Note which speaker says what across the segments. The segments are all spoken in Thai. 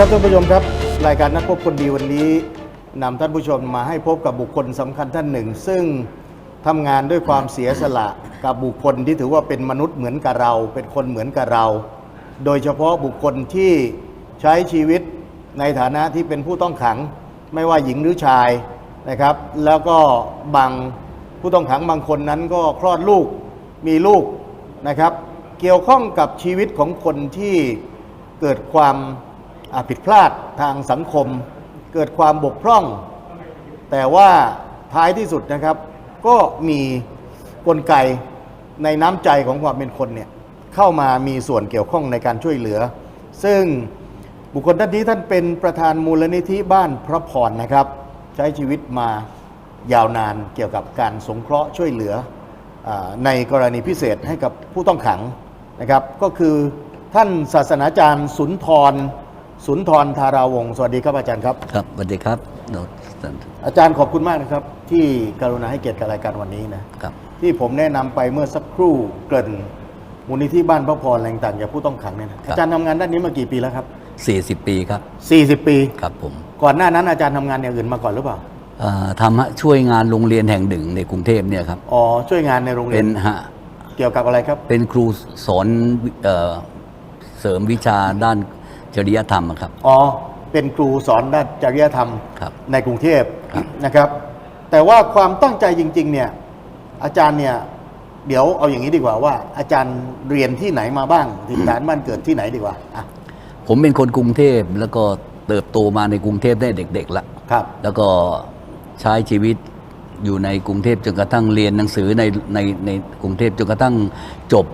Speaker 1: ครับท่านผู้ชมครับ รายการนักพบคนดีวันนี้นำท่านผู้ชมมาให้พบกับบุคคลสำคัญท่านหนึ่ง ซึ่งทำงานด้วยความเสียสละกับบุคคลที่ถือว่าเป็นมนุษย์เหมือนกับเรา เป็นคนเหมือนกับเรา โดยเฉพาะบุคคลที่ใช้ชีวิตในฐานะที่เป็นผู้ต้องขัง ไม่ว่าหญิงหรือชายนะครับ แล้วก็บางผู้ต้องขังบางคนนั้นก็คลอดลูกมีลูกนะครับ เกี่ยวข้องกับชีวิตของคนที่เกิดความ ผิดพลาดทางสังคม เกิดความบกพร่อง แต่ว่าท้ายที่สุดนะครับ ก็มีกลไกในน้ำใจของความเป็นคนเนี่ยเข้ามามีส่วนเกี่ยวข้องในการช่วยเหลือ ซึ่งบุคคลท่านนี้ท่านเป็นประธานมูลนิธิบ้านพระพรนะครับ ใช้ชีวิตมายาวนานเกี่ยวกับการสงเคราะห์ช่วยเหลืออในกรณีพิเศษให้กับผู้ต้องขังนะครับ ก็คือท่านศาสนาจารย์สุนทร สุนทรธาราวงศ์สวัสดีครับอาจารย์ครับ
Speaker 2: ครับสวัสดีครับโนตสัน
Speaker 1: อาจารย์ขอบคุณมากนะครับ ที่กรุณาให้เกียรติกับรายการวันนี้นะครับ ที่ผมแนะนำไปเมื่อสักครู่เกริ่นมูลนิธิบ้านพระพรอะไรต่างๆอย่าผู้ต้องขังเนี่ยนะอาจารย์ทำงานด้านนี้มากี่ปีแล้วครับ
Speaker 2: 40 ปีครับ
Speaker 1: 40 ปี
Speaker 2: ครับผม
Speaker 1: ก่อนหน้านั้นอาจารย์ทำงานอย่างอื่นมาก่อนหรือเปล่า
Speaker 2: เอ่อทำฮะช่วยงานโรงเรียนแห่งหนึ่งในกรุงเทพเนี่ยครับ
Speaker 1: อ๋อช่วยงานในโรงเรี
Speaker 2: เป็
Speaker 1: ยน
Speaker 2: นฮะ
Speaker 1: เกี่ยวกับอะไรครับ
Speaker 2: เป็นครูสอนเอ่อเสริมวิชาด้าน จริยธรรมอะครับ
Speaker 1: อ๋อ เป็นครูสอนด้านจริยธรรม
Speaker 2: ครับ
Speaker 1: ในกรุงเทพ
Speaker 2: ครับ
Speaker 1: นะครับ แต่ว่าความตั้งใจจริง ๆ เนี่ย อาจารย์เนี่ย เดี๋ยวเอาอย่างนี้ดีกว่าว่า อาจารย์เรียนที่ไหนมาบ้างถิ่นฐานบ้านเกิดที่ไหนดีกว่าอะ
Speaker 2: ผมเป็นคนกรุงเทพแล้วก็เติบโตมาในกรุงเทพได้เด็ก ๆ ละ
Speaker 1: ครับ
Speaker 2: แล้วก็ใช้ชีวิตอยู่ในกรุงเทพจนกระทั่งเรียนหนังสือในในในกรุงเทพจนกระทั่งจบ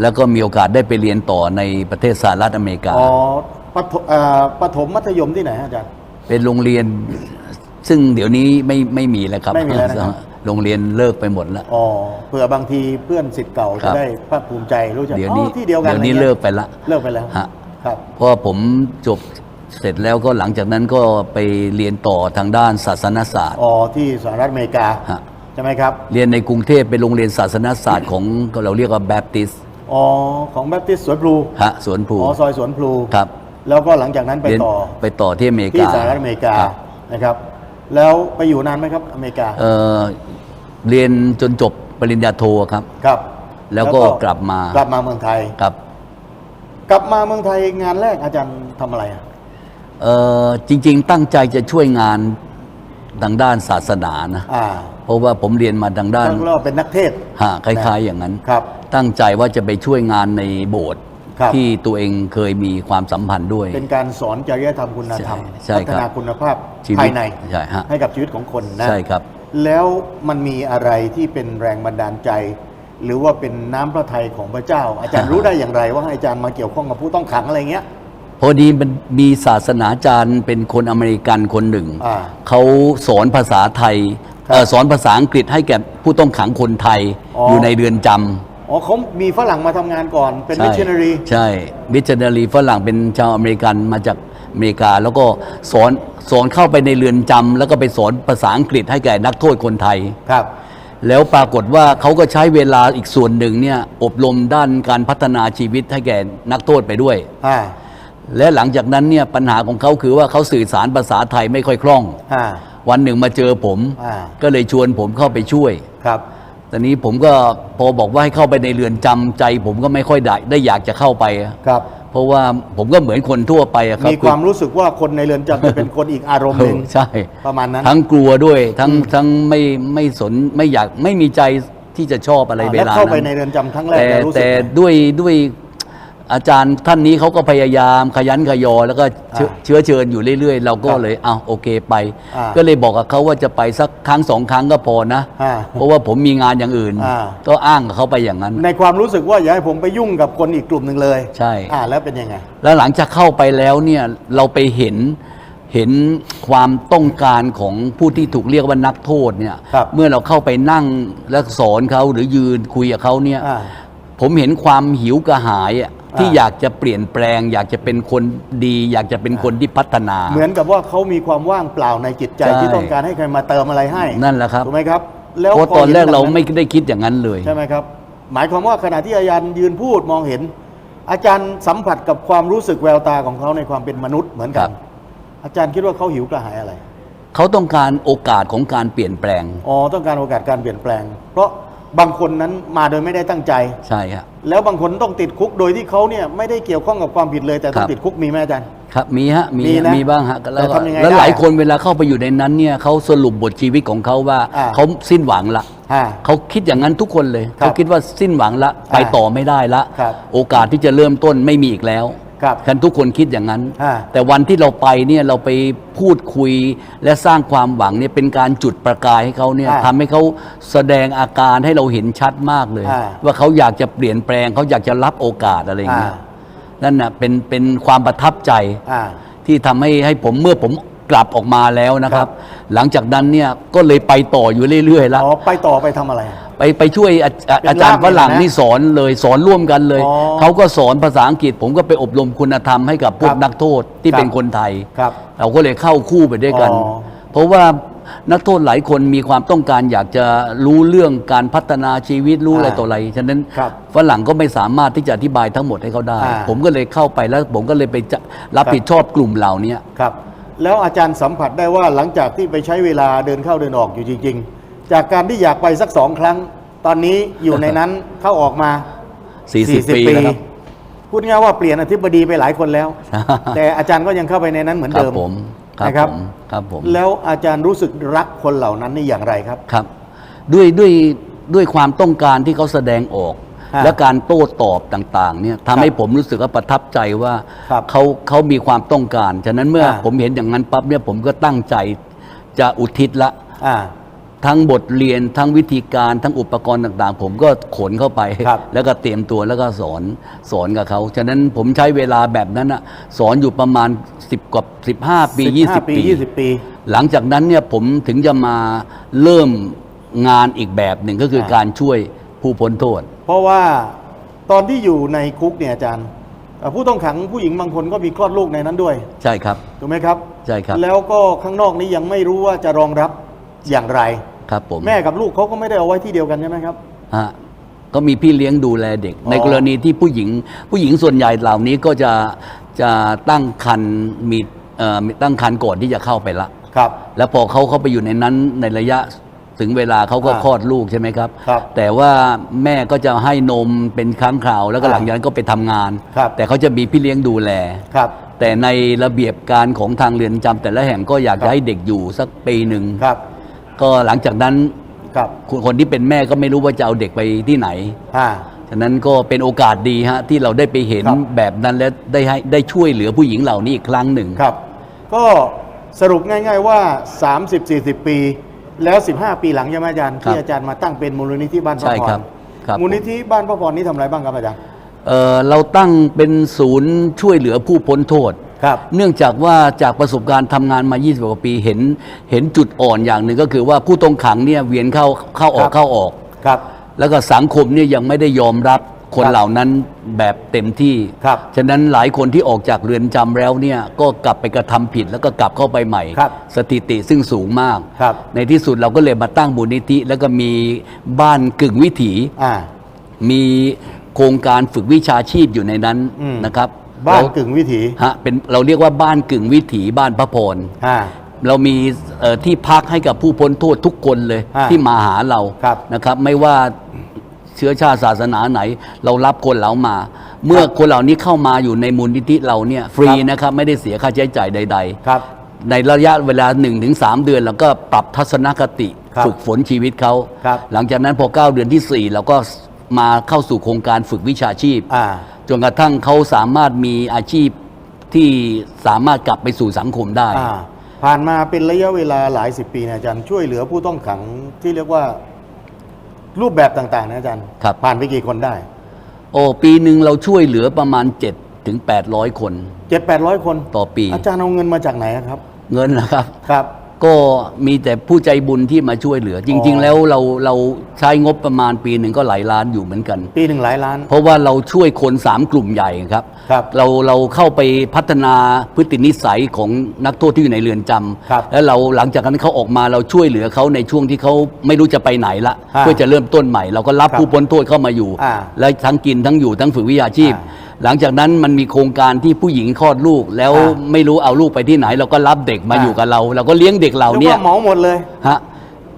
Speaker 2: แล้วก็มีโอกาสได้ไปเรียนต่อในประเทศสหรัฐอเมริกา
Speaker 1: อ๋อปฐเอ่อประถมมัธยมที่ไหนฮะอาจารย์
Speaker 2: เป็นโรงเรียนซึ่งเดี๋ยวนี้ไม่ไม่มีแล้วครับ
Speaker 1: ไม่มีแล้วนะครับ
Speaker 2: โรงเรียนเลิกไปหมดแล้ว
Speaker 1: อ๋อเผื่อบางทีเพื่อนสิทธิ์เก่า
Speaker 2: ครั
Speaker 1: จะ
Speaker 2: บ
Speaker 1: ได้ภาคภูมิใจรู้จัก
Speaker 2: เดี๋ยว
Speaker 1: อ๋
Speaker 2: นี้
Speaker 1: อที่เดียวกัน
Speaker 2: เดี๋ยวนี้
Speaker 1: อะไรงี้
Speaker 2: เลิกไปละ
Speaker 1: เลิกไปแล้ว
Speaker 2: ฮะ
Speaker 1: ครับ
Speaker 2: เพราะว่าผมจบเสร็จแล้วก็หลังจากนั้นก็ไปเรียนต่อทางด้านศาสนศาสตร์
Speaker 1: อ๋อที่สหรัฐอเมริกา
Speaker 2: ฮะ
Speaker 1: ใช่ไหมครับ
Speaker 2: เรียนในกรุงเทพเป็นโรงเรียนศาสนศาสตร์ของเราเรียกว่าแบปติส
Speaker 1: อ๋อของแบปติสต์สวนพลู
Speaker 2: ฮะสวนภู
Speaker 1: อ๋อซอยสวนพลู
Speaker 2: ครับ
Speaker 1: แล้วก็หลังจากนั้นไป
Speaker 2: เรียน
Speaker 1: ต่อ
Speaker 2: ไปต่อที่อเมริกา
Speaker 1: ที่สหรัฐอเมริกา
Speaker 2: ครับ
Speaker 1: นะครับ แล้วไปอยู่นานไหมครับอเมริกา
Speaker 2: เอ่อเรียนจนจบปริญญาโทครับ
Speaker 1: ครับ
Speaker 2: แล้วก็กลับมา
Speaker 1: กลับมาเมืองไทย
Speaker 2: ครับ
Speaker 1: กลับมาเมืองไทยงานแรกอาจารย์ทำอะไรอะ
Speaker 2: เอ่อจริง ๆ ตั้งใจจะช่วยงานทางด้านศาสนานะ
Speaker 1: อ่า
Speaker 2: เพราะว่าผมเรียนมาทางด้าน
Speaker 1: ต้องเรียกว่าเป็นนักเทศน์
Speaker 2: ฮะคล้ายๆอย่างนั้น
Speaker 1: ครับ
Speaker 2: ตั้งใจว่าจะไปช่วยงานในโบสถ์
Speaker 1: ครับ
Speaker 2: ที่ตัวเองเคยมีความสัมพันธ์ด้วย
Speaker 1: เป็นการสอนจริยธรรมคุณธรรม
Speaker 2: ใช่
Speaker 1: พั
Speaker 2: ครั
Speaker 1: ฒ
Speaker 2: บ
Speaker 1: นาคุณภาพ
Speaker 2: ชีวิต
Speaker 1: ภายใน
Speaker 2: ใช่ฮะ
Speaker 1: ให้กับชีวิตของคนนะ
Speaker 2: ใช่ครับ
Speaker 1: แล้วมันมีอะไรที่เป็นแรงบันดาลใจ หรือว่าเป็นน้ำพระทัยของพระเจ้า อาจารย์รู้ได้อย่างไร ว่าให้อาจารย์มาเกี่ยวข้องกับผู้ต้องขังอะไรเงี้ย
Speaker 2: พอดีมันมีศาสนาจารย์เป็นคนอเมริกันคนหนึ่ง
Speaker 1: อ่า
Speaker 2: เขาสอนภาษาไทย
Speaker 1: ครับ
Speaker 2: เอ่อ สอนภาษาอังกฤษให้แก่ผู้ต้องขังคนไทย
Speaker 1: อ๋ออ
Speaker 2: อยู่ในเรือนจ
Speaker 1: อ๋อเขามีฝรั่งมาทำงานก่อนำเป็น
Speaker 2: ใช่
Speaker 1: มิชชันนารี
Speaker 2: ใช่มิชชันนารีฝรั่งเป็นชาวอเมริกันมาจากอเมริกา แล้วก็สอนสอนเข้าไปในเรือนจำแล้วก็ไปสอนภาษาอังกฤษให้แก่นักโทษคนไทย
Speaker 1: ครับ
Speaker 2: แล้วปรากฏว่าเขาก็ใช้เวลาอีกส่วนหนึ่งเนี่ยอบรมด้านการพัฒนาชีวิตให้แก่นักโทษไปด้วย
Speaker 1: อ่า
Speaker 2: และหลังจากนั้นเนี่ยปัญหาของเขาคือว่าเขาสื่อสารภาษาไทยไม่ค่อยคล่อง
Speaker 1: อ่า
Speaker 2: วันหนึ่งมาเจอผม
Speaker 1: อ่า
Speaker 2: ก็เลยชวนผมเข้าไปช่วย
Speaker 1: ครับ
Speaker 2: ตอนนี้ผมก็พอบอกว่าให้เข้าไปในเรือนจำใจ ผมก็ไม่ค่อยได้ได้อยากจะเข้าไปอะ
Speaker 1: ครับ
Speaker 2: เพราะว่าผมก็เหมือนคนทั่วไปอะครับ
Speaker 1: มีความรู้สึกว่าคนในเรือนจำจะเป็นคนอีกอารมณ์หนึ่ง
Speaker 2: ใช่
Speaker 1: ประมาณนั้น
Speaker 2: ทั้งกลัวด้วยทั้งทั้งไม่ไม่สนไม่อยากไม่มีใจที่จะชอบอะไร
Speaker 1: อ่า
Speaker 2: เว
Speaker 1: แล้ว
Speaker 2: ลา
Speaker 1: เข้าไป
Speaker 2: นั้น
Speaker 1: ในเรือนจำครั้งแรก
Speaker 2: แต่
Speaker 1: แล้วรู้สึก
Speaker 2: แต่
Speaker 1: ไง
Speaker 2: ด้วยด้วย อาจารย์ท่านนี้เขาก็พยายามขยันขยอ แล้วก็เชื้อ
Speaker 1: อ่า
Speaker 2: เชื้อเชิญอยู่เรื่อยๆ เราก็
Speaker 1: ครับ
Speaker 2: เลยเอาโอเคไป
Speaker 1: อ่า
Speaker 2: ก็เลยบอกกับเขาว่าจะไปสักครั้งสองครั้งก็พอนะ
Speaker 1: อ่า
Speaker 2: เพราะว่าผมมีงานอย่างอื่น
Speaker 1: อ่า
Speaker 2: ก็อ้างกับเขาไปอย่างนั้น
Speaker 1: ในความรู้สึกว่าอย่าให้ผมไปยุ่งกับคนอีกกลุ่มหนึ่งเลย
Speaker 2: ใช่
Speaker 1: อ่าแล้วเป็นยังไง
Speaker 2: แล้วหลังจากเข้าไปแล้วเนี่ยเราไปเห็นเห็นความต้องการของผู้ที่ถูกเรียกว่านักโทษเนี่ย
Speaker 1: ครับ
Speaker 2: เมื่อเราเข้าไปนั่งและสอนเขาหรือยืนคุยกับเขาเนี่ย
Speaker 1: อ่า
Speaker 2: ผมเห็นความหิวกระหายอะ ที่
Speaker 1: อ่า
Speaker 2: อยากจะเปลี่ยนแปลง อยากจะเป็นคนดี อยากจะเป็นคนที่พัฒนา
Speaker 1: เหมือนกับว่าเขามีความว่างเปล่าในจิตใจ
Speaker 2: ใช่
Speaker 1: ที่ต้องการให้ใครมาเติมอะไรให้
Speaker 2: นั่นแหละครับ
Speaker 1: ถูกไหมครับแล้ว
Speaker 2: เพราะตอนแรก
Speaker 1: พห็
Speaker 2: เรา
Speaker 1: แบบนั้น
Speaker 2: ไม่ได้คิดอย่างนั้นเลย
Speaker 1: ใช่ไหมครับ หมายความว่าขณะที่อาจารย์ยืนพูดมองเห็น อาจารย์สัมผัสกับความรู้สึกแววตาของเขาในความเป็นมนุษย์เหมือนกั
Speaker 2: ครั
Speaker 1: น
Speaker 2: บ
Speaker 1: อาจารย์คิดว่าเขาหิวกระหายอะไร
Speaker 2: เขาต้องการโอกาสของการเปลี่ยนแปลง
Speaker 1: อ๋อต้องการโอกาสการเปลี่ยนแปลง เพราะ บางคนนั้นมาโดยไม่ได้ตั้งใจ
Speaker 2: ใช่ครับ
Speaker 1: แล้วบางคนต้องติดคุกโดยที่เขาเนี่ยไม่ได้เกี่ยวข้องกับความผิดเลย แต่ต้อ
Speaker 2: ครั
Speaker 1: ง
Speaker 2: บ
Speaker 1: ติดคุกมีไหมอาจารย์
Speaker 2: ครับมีฮะมี
Speaker 1: มีนะ
Speaker 2: มีบ้างฮะแล้ว
Speaker 1: แต่ทำยังไง
Speaker 2: แล้ว
Speaker 1: ได้
Speaker 2: หลายคนเวลาเข้าไปอยู่ในนั้นเนี่ยเขาสรุปบทชีวิตของเขาว่า
Speaker 1: อ่า
Speaker 2: เขาสิ้นหวังละ
Speaker 1: ฮะ
Speaker 2: เขาคิดอย่างนั้นทุกคนเลย
Speaker 1: ครับ
Speaker 2: เขาคิดว่าสิ้นหวังละ ไปต่อไม่ได้ละ
Speaker 1: ครับ
Speaker 2: โอกาสที่จะเริ่มต้นไม่มีอีกแล้ว
Speaker 1: ครับ
Speaker 2: กันทุกคนคิดอย่างนั้น
Speaker 1: อ่า
Speaker 2: แต่วันที่เราไปเนี่ยเราไปพูดคุยและสร้างความหวังเนี่ยเป็นการจุดประกายให้เขาเนี่ย
Speaker 1: อ่า
Speaker 2: ทำให้เขาแสดงอาการให้เราเห็นชัดมากเลย
Speaker 1: อ่า
Speaker 2: ว่าเขาอยากจะเปลี่ยนแปลงเขาอยากจะรับโอกาสอะไรอย่างเงี้ย
Speaker 1: อ่า
Speaker 2: นั่นน่ะเป็นเป็นความประทับใจ
Speaker 1: อ่า
Speaker 2: ที่ทำให้ให้ผมเมื่อผมกลับออกมาแล้วนะค
Speaker 1: ครั
Speaker 2: รับ
Speaker 1: บ
Speaker 2: หลังจากนั้นเนี่ยก็เลยไปต่ออยู่เรื่อยๆแล้ว
Speaker 1: อ๋อ ไปต่อไปทำอะไร
Speaker 2: ไปไปช่วยอาอา
Speaker 1: เป็น
Speaker 2: อาจารย์
Speaker 1: ล่าม
Speaker 2: ฝรั่ง
Speaker 1: เนี่ยนะ
Speaker 2: นี่สอนเลยสอนร่วมกันเลย
Speaker 1: อ๋อ
Speaker 2: เขาก็สอนภาษาอังกฤษ ผมก็ไปอบรมคุณธรรมให้กับพว
Speaker 1: ค
Speaker 2: ก
Speaker 1: รับ
Speaker 2: นักโทษที่
Speaker 1: ครับ
Speaker 2: เป็นคนไทย
Speaker 1: ครับ
Speaker 2: เราก็เลยเข้าคู่ไปด้วยกัน
Speaker 1: อ๋อ
Speaker 2: เพราะว่านักโทษหลายคนมีความต้องการอยากจะรู้เรื่องการพัฒนาชีวิตรู้อะไร
Speaker 1: อ่า
Speaker 2: ต่ออะไรฉะนั้น
Speaker 1: ครับ
Speaker 2: ฝรั่งก็ไม่สามารถที่จะอธิบายทั้งหมดให้เขาได้
Speaker 1: อ่า
Speaker 2: ผมก็เลยเข้าไปแล้วผมก็เลยไปจะรับ
Speaker 1: ครับ
Speaker 2: ผิดชอบกลุ่มเหล่านี้
Speaker 1: ครับ แล้วอาจารย์สัมผัสได้ว่าหลังจากที่ไปใช้เวลาเดินเข้าเดินออกอยู่จริง ๆ จากการที่อยากไปสักสองครั้ง ตอนนี้อยู่ในนั้น เข้าออกมา
Speaker 2: 40 ปีแล้วครับ
Speaker 1: พูดง่ายๆว่าเปลี่ยนอธิบดีไปหลายคนแล้ว แต่อาจารย์ก็ยังเข้าไปในนั้นเหมือน
Speaker 2: ครั
Speaker 1: เดิ
Speaker 2: บ
Speaker 1: ม
Speaker 2: ผมครับ
Speaker 1: นะครับ
Speaker 2: ผมครับผม
Speaker 1: แล้วอาจารย์รู้สึกรักคนเหล่านั้นนี่อย่างไรครับ
Speaker 2: ครับด้วยด้วยด้วยความต้องการที่เขาแสดงออก
Speaker 1: ฮะ
Speaker 2: และการโต้ตอบต่างๆเนี่ยทำให้
Speaker 1: ครับ
Speaker 2: ผมรู้สึกว่าประทับใจว่า
Speaker 1: ครับ
Speaker 2: เขาเขามีความต้องการ ฉะนั้นเมื่อ
Speaker 1: อ่า
Speaker 2: ผมเห็นอย่างนั้นปั๊บเนี่ยผมก็ตั้งใจจะอุทิศละ
Speaker 1: อ่า
Speaker 2: ทั้งบทเรียนทั้งวิธีการทั้งอุปกรณ์ต่างๆ ผมก็ขนเข้าไป
Speaker 1: ครับ
Speaker 2: แล้วก็เตรียมตัวแล้วก็สอนสอนกับเขาฉะนั้นผมใช้เวลาแบบนั้นอะสอนอยู่ประมาณ 10กว่า15 ปี
Speaker 1: 15
Speaker 2: 20ปี
Speaker 1: 20 ปี
Speaker 2: หลังจากนั้นเนี่ยผมถึงจะมาเริ่มงานอีกแบบหนึ่งก็คือ
Speaker 1: อ่า
Speaker 2: การช่วยผู้พ้นโทษ
Speaker 1: เพราะว่าตอนที่อยู่ในคุกเนี่ยอาจารย์เอ่อผู้ต้องขังผู้หญิงบางคนก็มีคลอดลูกในนั้นด้วย
Speaker 2: ใช่ครับ
Speaker 1: ถูกไหมครับ
Speaker 2: ใช่ครับ
Speaker 1: แล้วก็ข้างนอกนี้ยังไม่รู้ว่าจะรองรับ อย่างไร
Speaker 2: ครับผม
Speaker 1: แม่กับลูกเขาก็ไม่ได้เอาไว้ที่เดียวกันใช่ไหมครับ
Speaker 2: ฮะก็มีพี่เลี้ยงดูแลเด็ก
Speaker 1: อ๋อ
Speaker 2: ในกรณีที่ผู้หญิง ผู้หญิงส่วนใหญ่เหล่านี้ก็จะจะตั้งคันมีเอ่อมีตั้งคันก่อนที่จะเข้าไปละ
Speaker 1: ครับ
Speaker 2: แล้วพอเขาเข้าไปอยู่ในนั้นในระยะถึงเวลาเขาก็
Speaker 1: อ่า
Speaker 2: คลอดลูกใช่ไหมครับ
Speaker 1: ครับ
Speaker 2: แต่ว่าแม่ก็จะให้นมเป็นครั้งคราว แล้วก็
Speaker 1: อ่า
Speaker 2: หลังจากนั้นก็ไปทำงาน
Speaker 1: ครับ
Speaker 2: แต่เขาจะมีพี่เลี้ยงดูแล
Speaker 1: ครับ
Speaker 2: แต่ในระเบียบการของทางเรือนจำแต่ละแห่งก็อยาก
Speaker 1: ครับ
Speaker 2: จะให้เด็กอยู่สักปีหนึ่ง
Speaker 1: ครับ
Speaker 2: ก็หลังจากนั้น
Speaker 1: ครับ
Speaker 2: คนคนที่เป็นแม่ก็ไม่รู้ว่าจะเอาเด็กไปที่ไหน
Speaker 1: อ่า
Speaker 2: ฉะนั้นก็เป็นโอกาสดีฮะที่เราได้ไปเห็น
Speaker 1: ครับ
Speaker 2: แบบนั้นและได้ให้ได้ช่วยเหลือผู้หญิงเหล่านี้อีกครั้งหนึ่ง
Speaker 1: ครับ ก็สรุปง่าย ๆว่า 30-40 ปี แล้ว 15 ปีหลังใช่ไหมอาจารย์
Speaker 2: ครับ
Speaker 1: ที่อาจารย์มาตั้งเป็นมูลนิธิบ้านพระ
Speaker 2: ใช่
Speaker 1: พ
Speaker 2: ครั
Speaker 1: ร
Speaker 2: บครับ
Speaker 1: มูลนิธิบ้านพระพรนี่ทำอะไรบ้างครับอาจารย์
Speaker 2: เอ่อเราตั้งเป็นศูนย์ช่วยเหลือผู้พ้นโทษ
Speaker 1: ครับ
Speaker 2: เนื่องจากว่าจากประสบการณ์ทำงานมา 20 กว่าปีเห็นเห็นจุดอ่อนอย่างหนึ่งก็คือว่าผู้ต้องขังเนี่ยเวียนเข้าเข้าออ
Speaker 1: ครั
Speaker 2: ก
Speaker 1: บ
Speaker 2: เข้าออก
Speaker 1: ครับ
Speaker 2: แล้วก็สังคมเนี่ยยังไม่ได้ยอมรับคน
Speaker 1: ครับ
Speaker 2: เหล่านั้นแบบเต็มที่
Speaker 1: ครับ
Speaker 2: ฉะนั้นหลายคนที่ออกจากเรือนจำแล้วเนี่ยก็กลับไปกระทำผิดแล้วก็กลับเข้าไปใหม่
Speaker 1: ครับ
Speaker 2: สถิติซึ่งสูงมาก
Speaker 1: ครับ
Speaker 2: ในที่สุดเราก็เลยมาตั้งมูลนิธิ แล้วก็มีบ้านกึ่งวิถี
Speaker 1: อ่า
Speaker 2: มีโครงการฝึกวิชาชีพอยู่ในนั้น
Speaker 1: อืม
Speaker 2: นะครับ
Speaker 1: บ้าน
Speaker 2: เร
Speaker 1: กึ่งวิถี
Speaker 2: ฮะเป็นเราเรียกว่าบ้านกึ่งวิถีบ้านพระพร
Speaker 1: อ่า
Speaker 2: เรามีเอ่อที่พักให้กับผู้พ้นโทษทุกคนเลย
Speaker 1: อ่า
Speaker 2: ที่มาหาเรา
Speaker 1: ครับ
Speaker 2: นะครับ ไม่ว่าเชื้อชาติศาสนาไหน เรารับคนเหล่ามา เมื่อคนเหล่านี้เข้ามาอยู่ในมูลนิธิเราเนี่ยฟรี
Speaker 1: ครับ
Speaker 2: นะครับไม่ได้เสียค่าใช้จ่ายใด
Speaker 1: ครับ
Speaker 2: ๆในระยะเวลา 1-3 เดือนเราก็ปรับทัศนคติ
Speaker 1: ครับ
Speaker 2: ฝึกฝนชีวิตเขา
Speaker 1: ครับ
Speaker 2: หลังจากนั้นพอ 9 เดือนที่ 4 เราก็มาเข้าสู่โครงการฝึกวิชาชีพ
Speaker 1: อ่า
Speaker 2: จนกระทั่งเขาสามารถมีอาชีพที่สามารถกลับไปสู่สังคมได้
Speaker 1: อ่าผ่านมาเป็นระยะเวลาหลายสิบปีนะอาจารย์ช่วยเหลือผู้ต้องขังที่เรียกว่ารูปแบบต่างๆนะอาจารย์
Speaker 2: ครับ
Speaker 1: ผ่านไปกี่คนได้
Speaker 2: โอ้ปีหนึ่งเราช่วยเหลือประมาณ 7 ถึง 800 คน
Speaker 1: เจ็ดแปดร้อยคน
Speaker 2: ต่อปี
Speaker 1: อาจารย์เอาเงินมาจากไหนครับ
Speaker 2: เงินนะครับ
Speaker 1: ครับ
Speaker 2: ก็มีแต่ผู้ใจบุญที่มาช่วยเหลือ จริง
Speaker 1: อ๋อ
Speaker 2: ๆแล้วเราเราใช้งบประมาณปีหนึ่งก็หลายล้านอยู่เหมือนกัน
Speaker 1: ปีหนึ่งหลายล้าน
Speaker 2: เพราะว่าเราช่วยคนสามกลุ่มใหญ่ครับ
Speaker 1: ครับ
Speaker 2: เราเราเข้าไปพัฒนาพฤตินิสัยของนักโทษที่อยู่ในเรือนจำ
Speaker 1: ครับ
Speaker 2: แล้วเราหลังจากนั้นเขาออกมาเราช่วยเหลือเขาในช่วงที่เขาไม่รู้จะไปไหนละ
Speaker 1: อ่า
Speaker 2: เพื่อจะเริ่มต้นใหม่ เราก็รับ
Speaker 1: ครับ
Speaker 2: ผู้พ้นโทษเข้ามาอยู่
Speaker 1: อ่า
Speaker 2: แล้วทั้งกินทั้งอยู่ทั้งฝึกวิชาชีพ
Speaker 1: อ่า
Speaker 2: หลังจากนั้นมันมีโครงการที่ผู้หญิงคลอดลูก แล้ว
Speaker 1: อ่า
Speaker 2: ไม่รู้เอาลูกไปที่ไหน เราก็รับเด็กมา
Speaker 1: อ่า
Speaker 2: อยู่กับเราเราก็เลี้ยงเด็กเหล่า
Speaker 1: เรียก
Speaker 2: เนี้ย
Speaker 1: ว่าเหมาหมดเลย
Speaker 2: ฮะ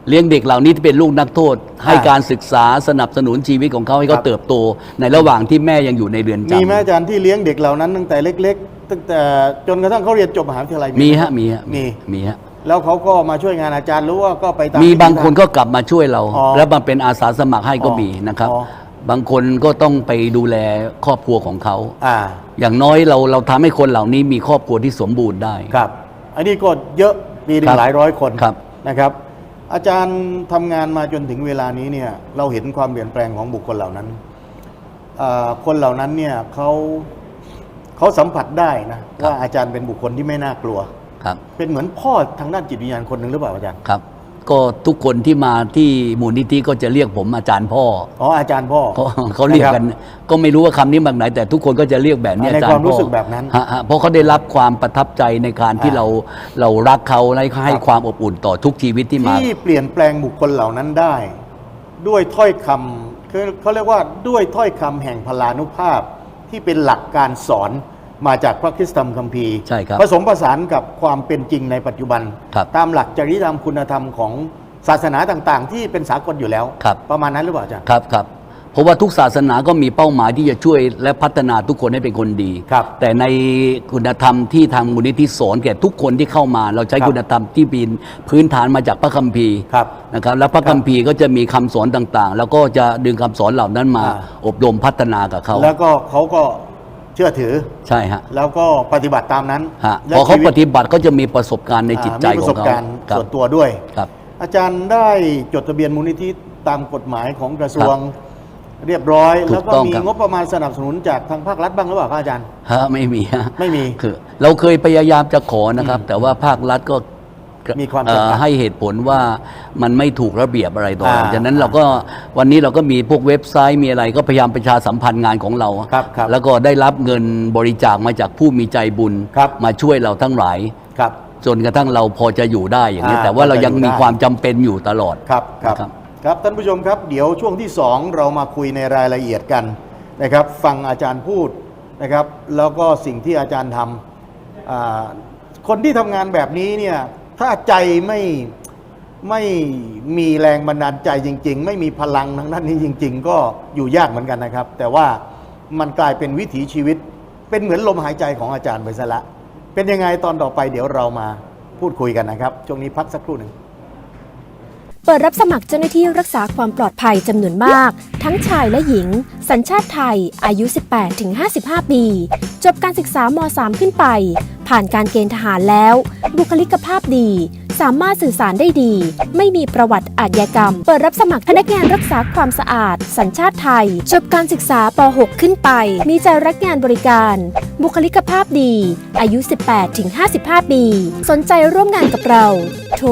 Speaker 2: เลี้ยงเด็กเหล่านี้ที่เป็นลูกนักโทษ ให้
Speaker 1: อ่า
Speaker 2: การศึกษาสนับสนุนชีวิตของเขาให้
Speaker 1: ครั
Speaker 2: เขา
Speaker 1: บ
Speaker 2: เติบโต ในระหว่างที่แม่ยังอยู่ในเรือนจำ
Speaker 1: มีไหมอาจารย์ที่เลี้ยงเด็กเหล่านั้นตั้งแต่เล็ก ๆ ตั้งแต่จนกระทั่งเขาเรียนจบมหาวิทยาลัย
Speaker 2: มี
Speaker 1: ไห
Speaker 2: ฮะ มีฮะ
Speaker 1: มี
Speaker 2: มีฮะ
Speaker 1: แล้วเขาก็มาช่วยงานอาจารย์หรู้ว่าก็ไปตาม
Speaker 2: มี
Speaker 1: วิธี
Speaker 2: บางคน
Speaker 1: ท
Speaker 2: ก็กลับมาช่วยเรา
Speaker 1: อ๋อ
Speaker 2: แล้วมาเป็นอาสาสมัครให้ก็
Speaker 1: อ๋อ
Speaker 2: มีนะครับ
Speaker 1: อ๋อ บา
Speaker 2: งคนก็ต้องไปดูแลครอบครัวของเขา
Speaker 1: อ่า
Speaker 2: อย่างน้อยเราเราทำให้คนเหล่านี้มีครอบครัวที่สมบูรณ์ได้
Speaker 1: ครับ อันนี้ก็เยอะปีหนึ่
Speaker 2: ครั
Speaker 1: ง
Speaker 2: บ
Speaker 1: หลายร้อยคน
Speaker 2: ครับ
Speaker 1: นะครับ อาจารย์ทำงานมาจนถึงเวลานี้เนี่ยเราเห็นความเปลี่ยนแปลงของบุคคลเหล่านั้นอ่าคนเหล่านั้นเนี่ยเขาเขาสัมผัสได้นะว่าอาจารย์เป็นบุคคลที่ไม่น่ากลัว
Speaker 2: ครับ
Speaker 1: เป็นเหมือนพ่อทางด้านจิตวิญญาณคนหนึ่งหรือเปล่าอาจารย์
Speaker 2: ครับ ก็ทุกคนที่มาที่มูลนิธิก็จะเรียกผมอาจารย์พ่อ
Speaker 1: อ๋ออาจารย์พ่อ
Speaker 2: เขาเขาเรียกกันะ
Speaker 1: คบ
Speaker 2: ก็ไม่รู้ว่าคำนี้แบบไหน แต่ทุกคนก็จะเรียกแบบนี้
Speaker 1: ใน
Speaker 2: อาจารย์
Speaker 1: ความรู้
Speaker 2: พ่อ
Speaker 1: สึกแบบนั้น
Speaker 2: ฮะฮะเพราะเขาได้รับความประทับใจในการที่
Speaker 1: อ่า
Speaker 2: เราเรารักเขาและให้
Speaker 1: ครับ
Speaker 2: ความอบอุ่นต่อทุกชีวิตที่มา
Speaker 1: ที่เปลี่ยนแปลงบุคคลเหล่านั้นได้ ด้วยถ้อยคำคือเขาเรียกว่าด้วยถ้อยคำแห่งพลานุภาพที่เป็นหลักการสอน มาจากพระคริสตธรรมคัมภีร์
Speaker 2: ใช่ครับ
Speaker 1: ผสมผสานกับความเป็นจริงในปัจจุบัน
Speaker 2: ครับ
Speaker 1: ตามหลักจริยธรรมคุณธรรมของศาสนาต่างๆ ที่เป็นสากลอยู่แล้ว
Speaker 2: ครับ
Speaker 1: ประมาณนั้นหรือเปล่าอาจารย์
Speaker 2: ครับครับเพราะว่าทุกศาสนาก็มีเป้าหมายที่จะช่วยและพัฒนาทุกคนให้เป็นคนดี
Speaker 1: ครับ
Speaker 2: แต่ในคุณธรรมที่ทางมูลนิธิสอนแก่ทุกคนที่เข้ามา เราใช้
Speaker 1: ครับ
Speaker 2: คุณธรรมที่เป็นพื้นฐานมาจากพระคัมภีร์
Speaker 1: ครับ
Speaker 2: นะครับแล้วพระคัมภีร์ก็จะมีคำสอนต่างๆ แล้วก็จะดึงคำสอนเหล่านั้นมา
Speaker 1: อ่า
Speaker 2: อบรมพัฒนากับเขา
Speaker 1: แล้วก็เขาก็ เชื่อถือ
Speaker 2: ใช่ฮะ
Speaker 1: แล้วก็ปฏิบัติตามนั้น
Speaker 2: ฮะ
Speaker 1: และ
Speaker 2: พอเขา
Speaker 1: ชีวิต
Speaker 2: ปฏิบัติก็จะมีประสบการณ์ในจิตใจ
Speaker 1: อ่ามี
Speaker 2: ข
Speaker 1: ประ
Speaker 2: อง
Speaker 1: สบ
Speaker 2: เขา
Speaker 1: การณ์
Speaker 2: ครับ
Speaker 1: ส่วนตัวด้วย
Speaker 2: ครับ
Speaker 1: อาจารย์ได้จดทะเบียนมูลนิธิตามกฎหมายของกระทรวงเรียบร้อย
Speaker 2: ถูก
Speaker 1: แล้วก็
Speaker 2: ต้อง
Speaker 1: มี
Speaker 2: ครับ
Speaker 1: งบประมาณสนับสนุนจากทางภาครัฐบ้างหรือเปล่าครับอาจารย์
Speaker 2: ฮะไม่มีฮะ
Speaker 1: ไม่มี
Speaker 2: คือเราเคยพยายามจะขอนะครับ แต่ว่าภาครัฐก็
Speaker 1: มีความ
Speaker 2: เอ่อ
Speaker 1: จำกัด
Speaker 2: ให้เหตุผลว่ามันไม่ถูกระเบียบอะไรต่ออะไร
Speaker 1: อ่า
Speaker 2: ฉะนั้นเราก็วันนี้เราก็มีพวกเว็บไซต์มีอะไรก็พยายามประชาสัมพันธ์งานของเรา
Speaker 1: ครับครับ
Speaker 2: แล้วก็ได้รับเงินบริจาคมาจากผู้มีใจบุญ
Speaker 1: ครับ
Speaker 2: มาช่วยเราทั้งหลาย
Speaker 1: ครับ
Speaker 2: จนกระทั่งเราพอจะอยู่ได้อย่างนี้ย
Speaker 1: อ่า
Speaker 2: แต่ว่าเรายัง
Speaker 1: พอจะอยู่
Speaker 2: มี
Speaker 1: ได้
Speaker 2: ความจำเป็นอยู่ตลอด
Speaker 1: ครับครับ
Speaker 2: นะครับ
Speaker 1: ครับท่านผู้ชมครับ เดี๋ยวช่วงที่ 2 เรามาคุยในรายละเอียดกันนะครับ ฟังอาจารย์พูดนะครับ แล้วก็สิ่งที่อาจารย์ทำอ่าคนที่ทำงานแบบนี้เนี่ย ถ้าใจไม่ไม่มีแรงบันดาลใจจริง ๆ ไม่มีพลังทางด้านนี้จริง ๆ ก็อยู่ยากเหมือนกันนะครับ แต่ว่ามันกลายเป็นวิถีชีวิต เป็นเหมือนลมหายใจของอาจารย์ไปซะละ เป็นยังไงตอนต่อไปเดี๋ยวเรามาพูดคุยกันนะครับ ช่วงนี้พักสักครู่หนึ่ง
Speaker 3: ปิดรับสมัครเจ้าหน้าที่รักษาความปลอดภัยจำนวนมาก ทั้งชายและหญิง สัญชาติไทย อายุ 18-55 ปี จบการศึกษาม .3 ขึ้นไป ผ่านการเกณฑ์ทหารแล้ว บุคลิกภาพดี สามารถสื่อสารได้ดี ไม่มีประวัติอาชญากรรม เปิดรับสมัครพนักงานรักษาความสะอาด สัญชาติไทย จบการศึกษาป .6 ขึ้นไป มีใจรักงานบริการ บุคลิกภาพดี อายุ 18-55 ปี สนใจร่วมงานกับเรา โทร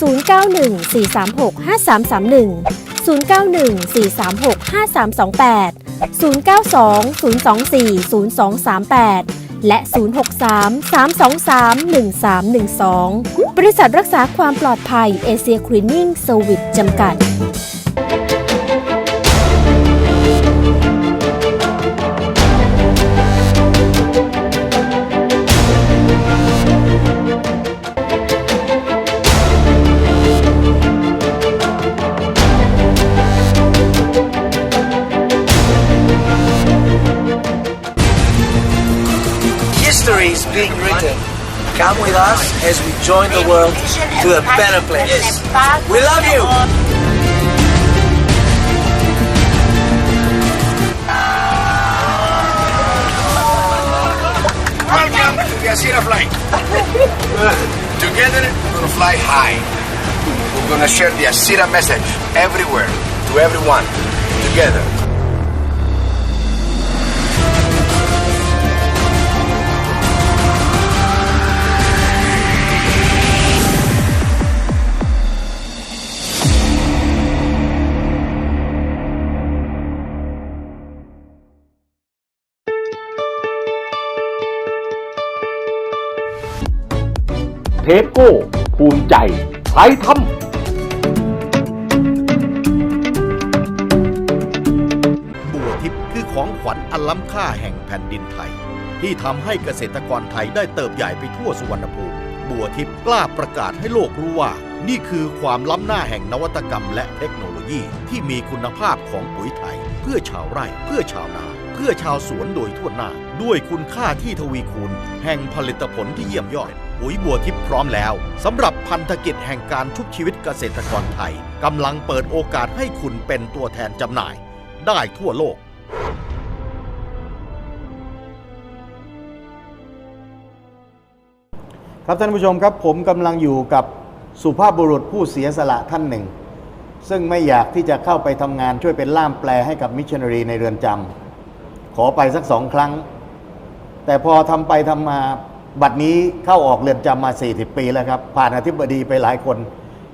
Speaker 3: 0914365331 091-436-5328 092-024-0238 และ 063-323-1312 บริษัทรักษาความปลอดภัยเอเชียคลีนิ่งเซอร์วิสจำกัด
Speaker 4: Come with us as we join the world to a better place. We love you.
Speaker 5: Welcome to the Asira flight. Together, we're gonna fly high. We're gonna share the Asira message everywhere, to everyone, together.
Speaker 6: เทปโก้ ภูมิใจไทยทำ
Speaker 1: บัวทิพย์คือของขวัญอันล้ำค่าแห่งแผ่นดินไทย ที่ทำให้เกษตรกรไทยได้เติบใหญ่ไปทั่วสุวรรณภูมิบัวทิพย์กล้าประกาศให้โลกรู้ว่า นี่คือความล้ำหน้าแห่งนวัตกรรมและเทคโนโลยีที่มีคุณภาพของปุ๋ยไทย เพื่อชาวไร่ เพื่อชาวนา เพื่อชาวสวนโดยทั่วหน้า ด้วยคุณค่าที่ทวีคูณ แห่งผลิตผลที่เยี่ยมยอด ปุ๋ยบัวทิพย์พร้อมแล้วสำหรับพันธกิจแห่งการชุบชีวิตเกษตรกรไทยกำลังเปิดโอกาสให้คุณเป็นตัวแทนจำหน่าย ได้ทั่วโลก ครับท่านผู้ชมครับผมกำลังอยู่กับสุภาพบุรุษผู้เสียสละท่านหนึ่ง ซึ่งไม่อยากที่จะเข้าไปทำงานช่วยเป็นล่ามแปลให้กับมิชชันนารีในเรือนจำขอไปสักสองครั้ง แต่พอทำไปทำมา บัดนี้เข้าออกเรือนจำมา 40 ปีแล้วครับ ผ่านอธิบดีไปหลายคน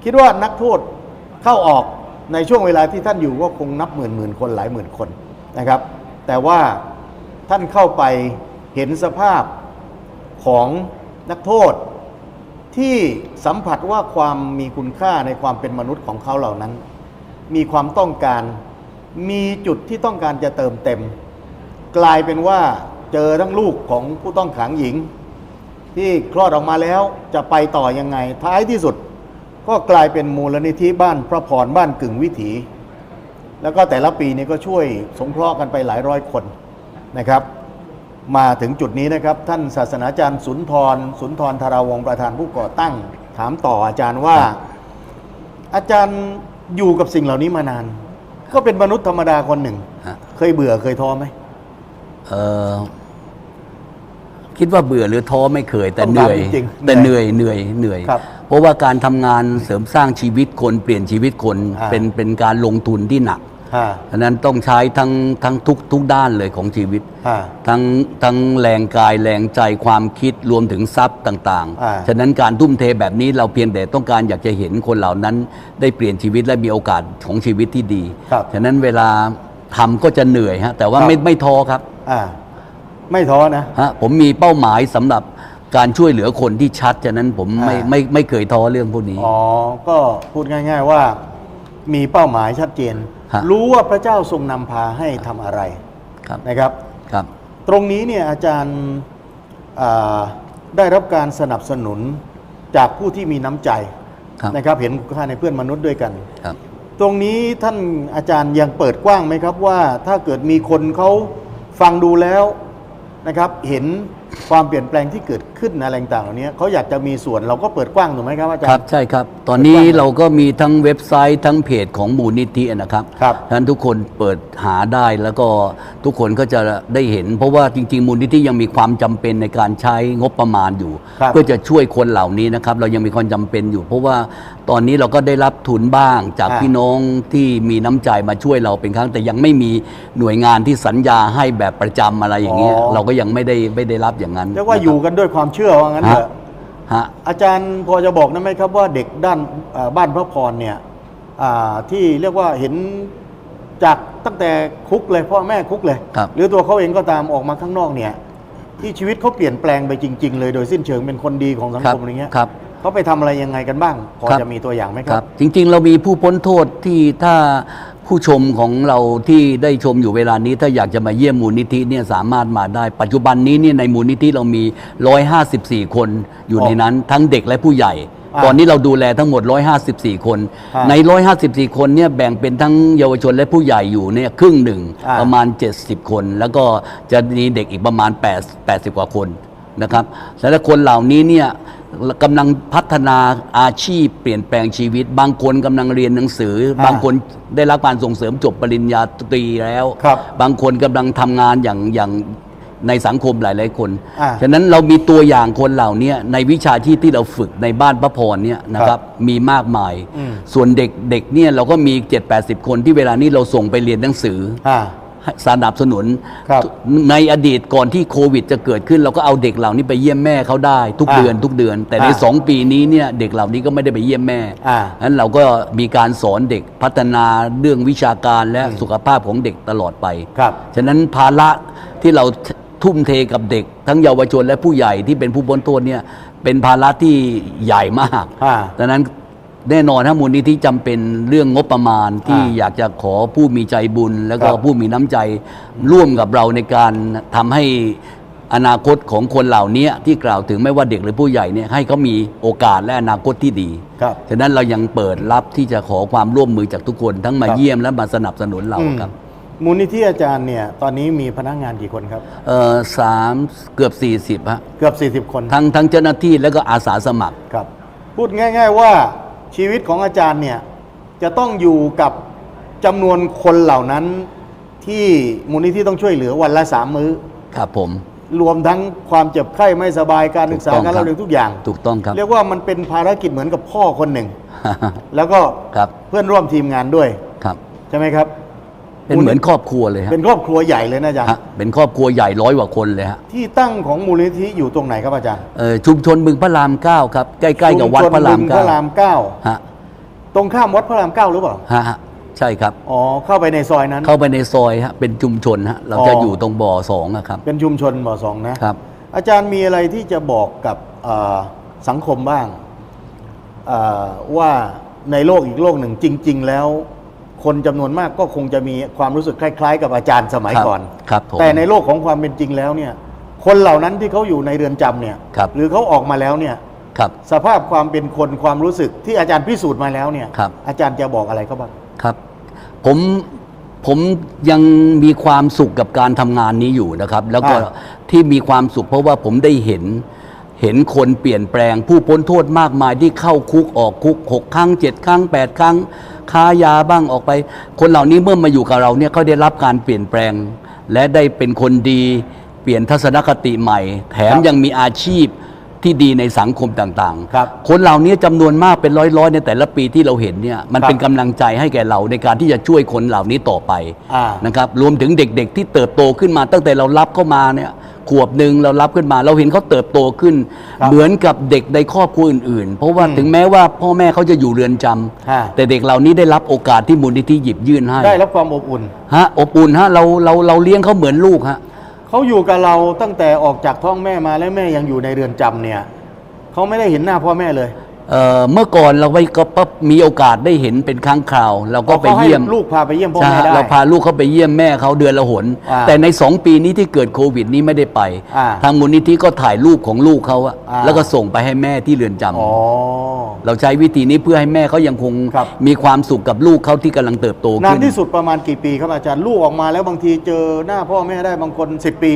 Speaker 1: คิดว่านักโทษเข้าออกในช่วงเวลาที่ท่านอยู่ก็คงนับหมื่นหมื่นคนหลายหมื่นคนนะครับ แต่ว่าท่านเข้าไปเห็นสภาพของนักโทษที่สัมผัสว่าความมีคุณค่าในความเป็นมนุษย์ของเขาเหล่านั้น มีความต้องการมีจุดที่ต้องการจะเติมเต็ม กลายเป็นว่าเจอทั้งลูกของผู้ต้องขังหญิง ที่คลอดออกมาแล้วจะไปต่อยังไง ท้ายที่สุดก็กลายเป็นมูลนิธิบ้านพระพรบ้านกึ่งวิถี แล้วก็แต่ละปีนี้ก็ช่วยสงเคราะห์กันไปหลายร้อยคนนะครับ มาถึงจุดนี้นะครับ ท่านศาสนาจารย์สุนทร สุนทรธาราวงศ์ประธานผู้ก่อตั้ง ถามต่ออาจารย์ว่า อาจารย์อยู่กับสิ่งเหล่านี้มานาน ก็เป็นมนุษย์ธรรมดาคนหนึ่ง
Speaker 2: ฮะ
Speaker 1: เคยเบื่อเคยท้อไหม
Speaker 2: เออ คิดว่าเบื่อหรือท้อไม่เคย แต่
Speaker 1: ต้อง
Speaker 2: เห
Speaker 1: ถาม
Speaker 2: นื่อย
Speaker 1: จริงๆ
Speaker 2: แต่เหนื่อยเหนื่อยเหนื่อย
Speaker 1: ครับ
Speaker 2: เพราะว่าการทำงานเสริมสร้างชีวิตคนเปลี่ยนชีวิตคน
Speaker 1: อ่า
Speaker 2: เป็นเป็นการลงทุนที่หนัก
Speaker 1: ฮะ
Speaker 2: ฉะนั้นต้องใช้ทั้งทั้งทุกทุกด้านเลยของชีวิต
Speaker 1: ฮะ
Speaker 2: ทั้งทั้งแรงกายแรงใจความคิดรวมถึงทรัพย์ต่าง
Speaker 1: อ่า
Speaker 2: ๆ ฉะนั้นการทุ่มเทแบบนี้เราเพียงแต่ต้องการอยากจะเห็นคนเหล่านั้น ได้เปลี่ยนชีวิตและมีโอกาสของชีวิตที่ดี
Speaker 1: ครับ
Speaker 2: ฉะนั้นเวลาทำก็จะเหนื่อยฮะแต่ว่า
Speaker 1: ครับ
Speaker 2: ไม่ไม่ท้อครับ
Speaker 1: อ่า ไม่ท้อนะ
Speaker 2: ฮะผมมีเป้าหมายสำหรับการช่วยเหลือคนที่ชัดฉะนั้นผมไม่
Speaker 1: อ่า
Speaker 2: ไม่ไม่เคยท้อเรื่องพวกนี้
Speaker 1: อ๋อ ก็พูดง่าย ๆ ว่ามีเป้าหมายชัดเจน
Speaker 2: ฮะ
Speaker 1: รู้ว่าพระเจ้าทรงนำพาให้ทำอะไร
Speaker 2: ครับ
Speaker 1: นะครับ
Speaker 2: ครับ
Speaker 1: ตรงนี้เนี่ยอาจารย์อ่าได้รับการสนับสนุนจากผู้ที่มีน้ำใจ
Speaker 2: ครับ
Speaker 1: นะครับ เห็นคุณค่าในเพื่อนมนุษย์ด้วยกัน
Speaker 2: ครับ
Speaker 1: ตรงนี้ท่านอาจารย์ยังเปิดกว้างไหมครับว่าถ้าเกิดมีคนเขาฟังดูแล้ว นะครับเห็นความเปลี่ยนแปลงที่เกิดขึ้นอะไรต่างๆเหล่านี้เขาอยากจะมีส่วนเราก็เปิดกว้างถูกไหมครับอาจาร
Speaker 2: ครับ
Speaker 1: ย์
Speaker 2: ใช่ครับ ตอนนี้เราก็มีทั้งเว็บไซต์ทั้งเพจของมูลนิธินะครับ
Speaker 1: ครับ
Speaker 2: ฉะนั้นทุกคนเปิดหาได้แล้วก็ทุกคนก็จะได้เห็น เพราะว่าจริง ๆ มูลนิธิยังมีความจำเป็นในการใช้งบประมาณอยู่
Speaker 1: ครับ
Speaker 2: เพื่อจะช่วยคนเหล่านี้นะครับ เรายังมีความจำเป็นอยู่ เพราะว่า ตอนนี้เราก็ได้รับทุนบ้างจาก
Speaker 1: อ่า
Speaker 2: พี่น้องที่มีน้ำใจมาช่วยเราเป็นครั้ง แต่ยังไม่มีหน่วยงานที่สัญญาให้แบบประจำอะไรอย่างเงี้ยเราก็ยังไม่ได้ไม่ได้รับอย่างนั้น
Speaker 1: เรียกว่าอยู่กันด้วยความเชื่อว่างั้นเถอะ
Speaker 2: ฮะ
Speaker 1: อาจารย์พอจะบอกได้ไหมครับว่าเด็กด้านเอ่อบ้านพระพรเนี่ยอ่าที่เรียกว่าเห็นจากตั้งแต่คุกเลยพ่อแม่คุกเลย
Speaker 2: ครับ
Speaker 1: หรือตัวเขาเองก็ตามออกมาข้างนอกเนี่ยที่ชีวิตเขาเปลี่ยนแปลงไปจริง ๆ เลยโดยสิ้นเชิงเป็นคนดีของสัง
Speaker 2: ครั
Speaker 1: ค
Speaker 2: บ
Speaker 1: มอะไรเงี้ย
Speaker 2: ครับ
Speaker 1: เขาไปทำอะไรยังไงกันบ้าง พอ
Speaker 2: ครับ
Speaker 1: จะมีตัวอย่างไหมค
Speaker 2: ค
Speaker 1: รั
Speaker 2: รับ บ จริงๆ เรามีผู้พ้นโทษที่ถ้าผู้ชมของเราที่ได้ชมอยู่เวลานี้ ถ้าอยากจะมาเยี่ยมมูลนิธิเนี่ยสามารถมาได้ ปัจจุบันนี้เนี่ยในมูลนิธิเรามี 154 คนอยู่
Speaker 1: อ๋อ
Speaker 2: ในนั้น ทั้งเด็กและผู้ใหญ่
Speaker 1: อ่า
Speaker 2: ตอนนี้เราดูแลทั้งหมด 154 คน
Speaker 1: อ่า
Speaker 2: ใน 154 คนเนี่ยแบ่งเป็นทั้งเยาวชนและผู้ใหญ่อยู่เนี่ยครึ่งหนึ่ง
Speaker 1: อ่า
Speaker 2: ประมาณ 70 คน แล้วก็จะมีเด็กอีกประมาณ8 80 กว่าคนนะครับและคนเหล่านี้เนี่ย กำลังพัฒนาอาชีพเปลี่ยนแปลงชีวิต บางคนกำลังเรียนหนังสือ
Speaker 1: อ่า
Speaker 2: บางคนได้รับการส่งเสริมจบปริญญาตรีแล้ว
Speaker 1: ครับ
Speaker 2: บางคนกำลังทำงานอย่างอย่างในสังคมหลาย ๆ คน
Speaker 1: อ่า
Speaker 2: ฉะนั้นเรามีตัวอย่างคนเหล่านี้ในวิชาชีพที่เราฝึกในบ้านพระพรเนี่ยนะค
Speaker 1: ครั
Speaker 2: รับบมีมากมาย
Speaker 1: อืม
Speaker 2: ส่วนเด็กเด็กเนี่ยเราก็มี 7-80 คนที่เวลานี้เราส่งไปเรียนหนังสือ
Speaker 1: อ่า
Speaker 2: ให้ สนับสนุน
Speaker 1: ครับ
Speaker 2: ในอดีตก่อนที่โควิดจะเกิดขึ้น เราก็เอาเด็กเหล่านี้ไปเยี่ยมแม่เขาได้ทุก
Speaker 1: อ่า
Speaker 2: เดือนทุกเดือน แต่ใน
Speaker 1: อ่า
Speaker 2: สองปีนี้เนี่ยเด็กเหล่านี้ก็ไม่ได้ไปเยี่ยมแม่
Speaker 1: อ่า
Speaker 2: นั้นเราก็มีการสอนเด็กพัฒนาเรื่องวิชาการและสุขภาพของเด็กตลอดไป
Speaker 1: ครับ
Speaker 2: ฉะนั้นภาระที่เราทุ่มเทกับเด็ก ทั้งเยาวชนและผู้ใหญ่ที่เป็นผู้พ้นโทษเนี่ยเป็นภาระที่ใหญ่มาก
Speaker 1: อ่า
Speaker 2: ดังนั้น แน่นอนถ้ามูลนิธิจำเป็นเรื่องงบประมาณที่
Speaker 1: อ่า
Speaker 2: อยากจะขอผู้มีใจบุญ แล้วก็
Speaker 1: ครับ
Speaker 2: ผู้มีน้ำใจร่วมกับเราในการทำให้อนาคตของคนเหล่านี้ที่กล่าวถึงไม่ว่าเด็กหรือผู้ใหญ่เนี่ยให้เขามีโอกาสและอนาคตที่ดี
Speaker 1: ครับ
Speaker 2: ฉะนั้นเรายังเปิดรับที่จะขอความร่วมมือจากทุกคนทั้งมา
Speaker 1: ครับ
Speaker 2: เยี่ยมและมาสนับสนุนเรา
Speaker 1: อืม
Speaker 2: ครับ
Speaker 1: มูลนิธิอาจารย์เนี่ย ตอนนี้มีพนักงานกี่คนครับ
Speaker 2: เออสามเกือบ 40ฮะ
Speaker 1: เกือบ 40 คน
Speaker 2: ทั้งทั้งเจ้าหน้าที่แล้วก็อาสาสมัคร
Speaker 1: ครับ พูดง่าย ๆ ว่า ชีวิตของอาจารย์เนี่ยจะต้องอยู่กับจำนวนคนเหล่านั้นที่มูลนิธิต้องช่วยเหลือวันละสามมื้อ
Speaker 2: ครับผม
Speaker 1: รวมทั้งความเจ็บไข้ไม่สบายการศึกษา
Speaker 2: ถูกต้อง
Speaker 1: การ
Speaker 2: ครั
Speaker 1: เล่า
Speaker 2: บ
Speaker 1: เรียนทุกอย่าง
Speaker 2: ถูกต้องครับ
Speaker 1: เรียกว่ามันเป็นภารกิจเหมือนกับพ่อคนหนึ่ง แล้วก็
Speaker 2: ครับ
Speaker 1: เพื่อนร่วมทีมงานด้วย
Speaker 2: ครับ
Speaker 1: ใช่ไหมครับ
Speaker 2: เป็นเหมือนครอบครัวเลยฮะ
Speaker 1: เป็นครอบครัวใหญ่เลยนะอาจารย์
Speaker 2: ฮะเป็นครอบครัวใหญ่ร้อยกว่าคนเลยฮะ
Speaker 1: ที่ตั้งของมูลนิธิอยู่ตรงไหนครับอาจารย์
Speaker 2: เอ่อชุมชนบึงพระรามเก้าครับใกล้ๆกับวัดพระราม
Speaker 1: ชุชนบึงพ
Speaker 2: เก้า
Speaker 1: ระรามเก้า
Speaker 2: ฮะ
Speaker 1: ตรงข้ามวัดพระรามเก้าหรือเปล่า
Speaker 2: ฮะฮะใช่ครับ
Speaker 1: อ๋อ เข้าไปในซอยนั้น
Speaker 2: เข้าไปในซอยฮะเป็นชุมชนฮะเราจะ
Speaker 1: อ๋อ
Speaker 2: อ
Speaker 1: อ
Speaker 2: ยู่ตรงบ่อสองอะครับ
Speaker 1: เป็นชุมชนบ่อสองนะ
Speaker 2: ครับ
Speaker 1: อาจารย์มีอะไรที่จะบอกกับเอ่อสังคมบ้างเอ่อว่าในโลกอีกโลกหนึ่งจริง ๆ แล้ว คนจำนวนมากก็คงจะมีความรู้สึกคล้าย ๆ กับอาจารย์สมัย
Speaker 2: ครับ
Speaker 1: ก่อน
Speaker 2: ครับผม
Speaker 1: แต่ในโลกของความเป็นจริงแล้วเนี่ยคนเหล่านั้นที่เขาอยู่ในเรือนจำเนี่ย
Speaker 2: ครับ
Speaker 1: หรือเขาออกมาแล้วเนี่ย
Speaker 2: ครับ
Speaker 1: สภาพความเป็นคนความรู้สึกที่อาจารย์พิสูจน์มาแล้วเนี่ย
Speaker 2: ครับ
Speaker 1: อาจารย์จะบอกอะไรเขาบ้าง
Speaker 2: ครับผมผมยังมีความสุขกับการทำงานนี้อยู่นะครับ แล้วก็
Speaker 1: อ่า
Speaker 2: ที่มีความสุขเพราะว่าผมได้เห็นเห็นคนเปลี่ยนแปลง ผู้พ้นโทษมากมายที่เข้าคุกออกคุกหกครั้งเจ็ดครั้งแปดครั้ง ค้ายาบ้างออกไป คนเหล่านี้เมื่อมาอยู่กับเราเนี่ยเขาได้รับการเปลี่ยนแปลง และได้เป็นคนดีเปลี่ยนทัศนคติใหม่ แถม
Speaker 1: ครับ
Speaker 2: ยังมีอาชีพที่ดีในสังคมต่าง
Speaker 1: ครับ
Speaker 2: คนเหล่านี้จำนวนมากเป็นร้อยๆ ในแต่ละปีที่เราเห็นเนี่ยมัน
Speaker 1: ครับ
Speaker 2: เป็นกำลังใจให้แก่เราในการที่จะช่วยคนเหล่านี้ต่อไป
Speaker 1: อ่า
Speaker 2: นะครับรวมถึงเด็กๆ ที่เติบโตขึ้นมาตั้งแต่เรารับเข้ามาเนี่ย ขวบหนึ่งเรารับขึ้นมา เราเห็นเขาเติบโตขึ้น
Speaker 1: ครับ
Speaker 2: เหมือนกับเด็กในครอบครัวอื่นๆ เพราะว่า
Speaker 1: อืม
Speaker 2: ถึงแม้ว่าพ่อแม่เขาจะอยู่เรือนจำ
Speaker 1: ฮะ
Speaker 2: แต่เด็กเหล่านี้ได้รับโอกาสที่มูลนิธิหยิบยื่นให้
Speaker 1: ได้รับความอบอุ่น
Speaker 2: ฮะอบอุ่นฮะเราเราเราเลี้ยงเขาเหมือนลูกฮะ
Speaker 1: เขาอยู่กับเราตั้งแต่ออกจากท้องแม่มาและแม่ยังอยู่ในเรือนจำเนี่ยเขาไม่ได้เห็นหน้าพ่อแม่เลย
Speaker 2: เอ่อเมื่อก่อนเราไปก็ปั๊บมีโอกาสได้เห็นเป็นครั้งคราว เราก็ไป
Speaker 1: ขาให้
Speaker 2: เยี่ยม
Speaker 1: ลูกพาไปเยี่ยมพ่อ
Speaker 2: ใช่
Speaker 1: แม่
Speaker 2: ฮะ
Speaker 1: ได้
Speaker 2: เราพาลูกเขาไปเยี่ยมแม่เขาเดือนละหน
Speaker 1: อ่า
Speaker 2: แต่ในสองปีนี้ที่เกิดโควิดนี้ไม่ได้ไป
Speaker 1: อ่า
Speaker 2: ทางมูลนิธิก็ถ่ายรูปของลูกเขาอะ
Speaker 1: อ่า
Speaker 2: แล้วก็ส่งไปให้แม่ที่เรือนจำ
Speaker 1: อ๋อ
Speaker 2: เราใช้วิธีนี้เพื่อให้แม่เขายังคง
Speaker 1: ครับ
Speaker 2: มีความสุขกับลูกเขาที่กำลังเติบโต
Speaker 1: นาน
Speaker 2: ขึ้น
Speaker 1: ที่สุดประมาณกี่ปีครับอาจารย์ลูกออกมาแล้วบางทีเจอหน้าพ่อแม่ได้บางคน 10 ปี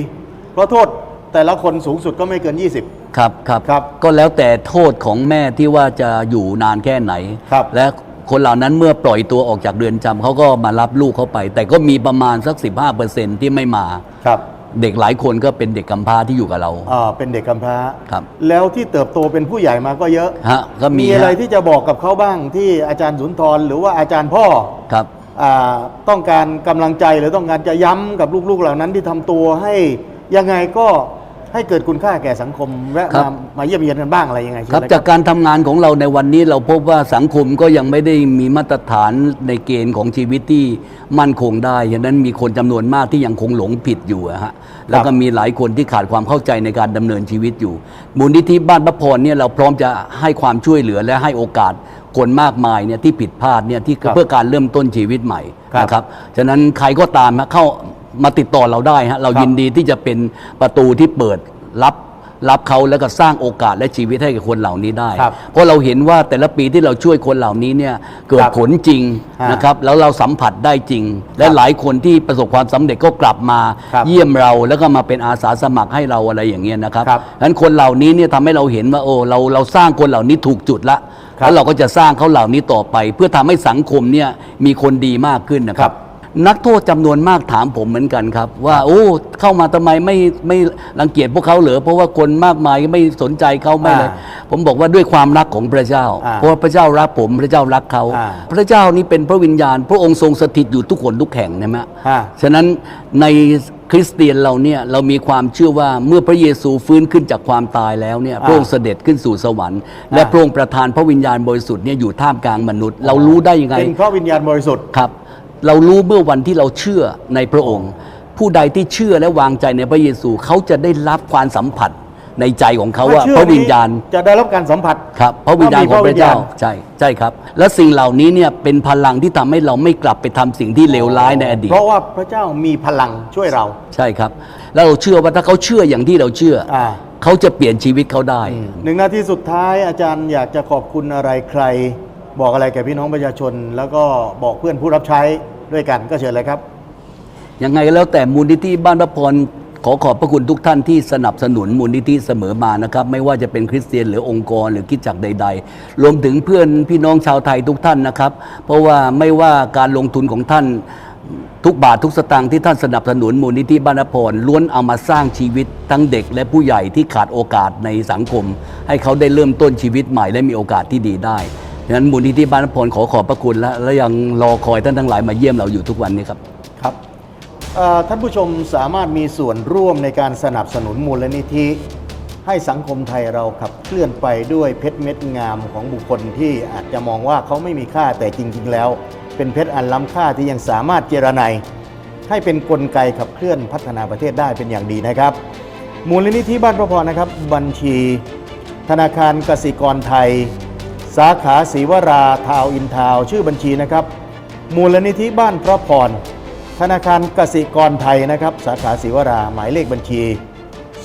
Speaker 1: เพราะโทษ แต่ละคนสูงสุดก็ไม่เกิน 20
Speaker 2: ครับครับ
Speaker 1: ครับ
Speaker 2: ก็แล้วแต่โทษของแม่ที่ว่าจะอยู่นานแค่ไหน
Speaker 1: ครับ
Speaker 2: และคนเหล่านั้นเมื่อปล่อยตัวออกจากเรือนจำเขาก็มารับลูกเขาไป แต่ก็มีประมาณสัก 15%ที่ไม่มา
Speaker 1: ครับ
Speaker 2: เด็กหลายคนก็เป็นเด็กกำพร้าที่อยู่กับเรา
Speaker 1: อ่าเป็นเด็กกำพร้า
Speaker 2: ครับ
Speaker 1: แล้วที่เติบโตเป็นผู้ใหญ่มาก็เยอะ
Speaker 2: ฮะก็มี
Speaker 1: มีอะไร
Speaker 2: ฮะ
Speaker 1: ที่จะบอกกับเขาบ้างที่อาจารย์สุนทรหรือว่าอาจารย์พ่อ
Speaker 2: ครับ
Speaker 1: อ่าต้องการกำลังใจหรือต้องการจะย้ำกับลูกๆเหล่านั้นที่ทำตัวให้ยังไงก็ ให้เกิดคุณค่าแก่สังคมแวะ
Speaker 2: ครั
Speaker 1: มา
Speaker 2: บ
Speaker 1: มาเยี่ยมเยียนกันบ้างอะไรยังไง
Speaker 2: ครับ
Speaker 1: เชิญเลย
Speaker 2: จากการทำงานของเราในวันนี้เราพบว่าสังคมก็ยังไม่ได้มีมาตรฐานในเกณฑ์ของชีวิตที่มั่นคงได้ฉะนั้นมีคนจำนวนมากที่ยังคงหลงผิดอยู่อะฮะแล้วก็มีหลายคนที่ขาดความเข้าใจในการดำเนินชีวิตอยู่ มูลนิธิบ้านพระพรเนี่ยเราพร้อมจะให้ความช่วยเหลือและให้โอกาสคนมากมายเนี่ยที่ผิดพลาดเนี่ยที่
Speaker 1: ครับ
Speaker 2: เพื่อการเริ่มต้นชีวิตใหม่
Speaker 1: ครับ
Speaker 2: นะครับฉะนั้นใครก็ตามฮะเข้า มาติดต่อเราได้ฮะเรา
Speaker 1: ครับ
Speaker 2: ยินดีที่จะเป็นประตูที่เปิดรับรับเขาแล้วก็สร้างโอกาสและชีวิตให้กับคนเหล่านี้ได้
Speaker 1: ครับ
Speaker 2: เพราะเราเห็นว่าแต่ละปีที่เราช่วยคนเหล่านี้เนี่ยเกิด
Speaker 1: ครับ
Speaker 2: ผลจริง
Speaker 1: อ่าน
Speaker 2: นะครับแล้วเราสัมผัสได้จริง และหลายคนที่ประสบความสำเร็จก็กลับมา
Speaker 1: ครับ
Speaker 2: เยี่ยมเราแล้วก็มาเป็นอาสาสมัครให้เราอะไรอย่างเงี้ยนะครับ
Speaker 1: ครับ
Speaker 2: ฉะนั้นคนเหล่านี้เนี่ยทำให้เราเห็นว่าโอ้เราเราสร้างคนเหล่านี้ถูกจุดละ
Speaker 1: ครับ
Speaker 2: แล้วเราก็จะสร้างเขาเหล่านี้ต่อไป เพื่อทำให้สังคมเนี่ยมีคนดีมากขึ้นนะค
Speaker 1: ครั
Speaker 2: รับ
Speaker 1: บ
Speaker 2: นักโทษจำนวนมากถามผมเหมือนกันครับ ว่าโอ้เข้ามาทำไมไม่ไม่รังเกียจพวกเขาเหรอเพราะว่าคนมากมายไม่สนใจเขาไม่เลย
Speaker 1: อ่า
Speaker 2: ผมบอกว่าด้วยความรักของพระเจ้า
Speaker 1: อ่า
Speaker 2: เพราะว่าพระเจ้ารักผมพระเจ้ารักเขา
Speaker 1: อ่า
Speaker 2: พระเจ้านี่เป็นพระวิญญาณ พระองค์ทรงสถิตอยู่ทุกคนทุกแห่งนะมะ
Speaker 1: อ่า
Speaker 2: ฉะนั้นในคริสเตียนเราเนี่ยเรามีความเชื่อว่าเมื่อพระเยซูฟื้นขึ้นจากความตายแล้วเนี่ยพระองค์เสด็จขึ้นสู่สวรรค์ และพระองค์ประทานพระวิญญาณบริสุทธิ์เนี่ยอยู่ท่ามกลางมนุษย์ เรารู้ได้ยังไง
Speaker 1: เป็นเพราะวิญญาณบริสุทธิ์
Speaker 2: ครับ เรารู้เมื่อวันที่เราเชื่อในพระองค์ ผู้ใดที่เชื่อและวางใจในพระเยซูเขาจะได้รับความสัมผัสในใจของเขาว่า
Speaker 1: ถ้ชื่อ
Speaker 2: พระวิญญาณ
Speaker 1: นี้จะได้รับการสัมผัส
Speaker 2: ครับพระวิญญาณของพระเจ้า
Speaker 1: พระวิญญาณ
Speaker 2: ใช่ใช่ครับ และสิ่งเหล่านี้เนี่ยเป็นพลังที่ทำให้เราไม่กลับไปทำสิ่งที่เลวร้ายในอดีต
Speaker 1: เพราะว่าพระเจ้ามีพลังช่วยเรา
Speaker 2: ใช่ครับ แล้วเราเชื่อว่าถ้าเขาเชื่ออย่างที่เราเชื่ออาเขาจะเปลี่ยนชีวิตเขาได้
Speaker 1: หนึ่งนาทีสุดท้ายอาจารย์อยากจะขอบคุณอะไรใคร บอกอะไรแก่พี่น้องประชาชน แล้วก็บอกเพื่อนผู้รับใช้ ด้วยกันก็เชิญเลยครับ
Speaker 2: ยังไงก็แล้วแต่มูลนิธิบ้านพระพรขอขอบพระคุณทุกท่านที่สนับสนุนมูลนิธิเสมอมานะครับ ไม่ว่าจะเป็นคริสเตียนหรือองค์กรหรือคิดจักรใด ๆ รวมถึงเพื่อนพี่น้องชาวไทยทุกท่านนะครับ เพราะว่าไม่ว่าการลงทุนของท่านทุกบาททุกสตางค์ที่ท่านสนับสนุนมูลนิธิบ้านพระพรล้วนเอามาสร้างชีวิตทั้งเด็กและผู้ใหญ่ที่ขาดโอกาสในสังคม ให้เขาได้เริ่มต้นชีวิตใหม่และมีโอกาสที่ดีได้ ดังนั้นมูลนิธิบ้านพระพรขอขอบพระคุณและและยังรอคอยท่านทั้งหลายมาเยี่ยมเราอยู่ทุกวันนี้ครับ
Speaker 1: ครับเอ่อท่านผู้ชมสามารถมีส่วนร่วมในการสนับสนุนมูลนิธิ ให้สังคมไทยเราขับเคลื่อนไปด้วยเพชรเม็ดงามของบุคคลที่อาจจะมองว่าเขาไม่มีค่าแต่จริง ๆ แล้ว เป็นเพชรอันล้ำค่าที่ยังสามารถเจรไนให้เป็นกลไกขับเคลื่อนพัฒนาประเทศได้เป็นอย่างดีนะครับ มูลนิธิบ้านพระพรนะครับ บัญชี ธนาคารกสิกรไทย สาขาศรีวราทาวอินทาวชื่อบัญชีนะครับ มูลนิธิบ้านพระพร ธนาคารกสิกรไทยนะครับ สาขาศรีวราหมายเลขบัญชี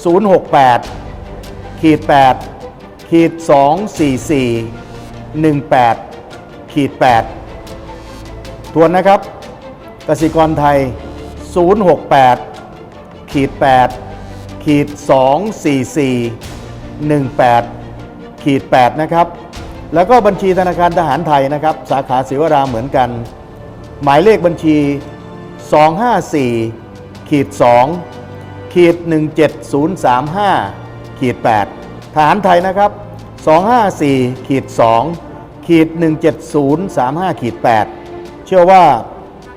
Speaker 1: 068ขีด8ขีด244 18ขีด8ทวนนะครับกสิกรไทย 068ขีด8ขีด244 18ขีด8นะครับ แล้วก็บัญชีธนาคารทหารไทยนะครับ สาขาศิวราเหมือนกัน หมายเลขบัญชี 254ขีด2ขีด17035ขีด8ทหารไทยนะครับ 254ขีด2ขีด17035ขีด8เชื่อว่า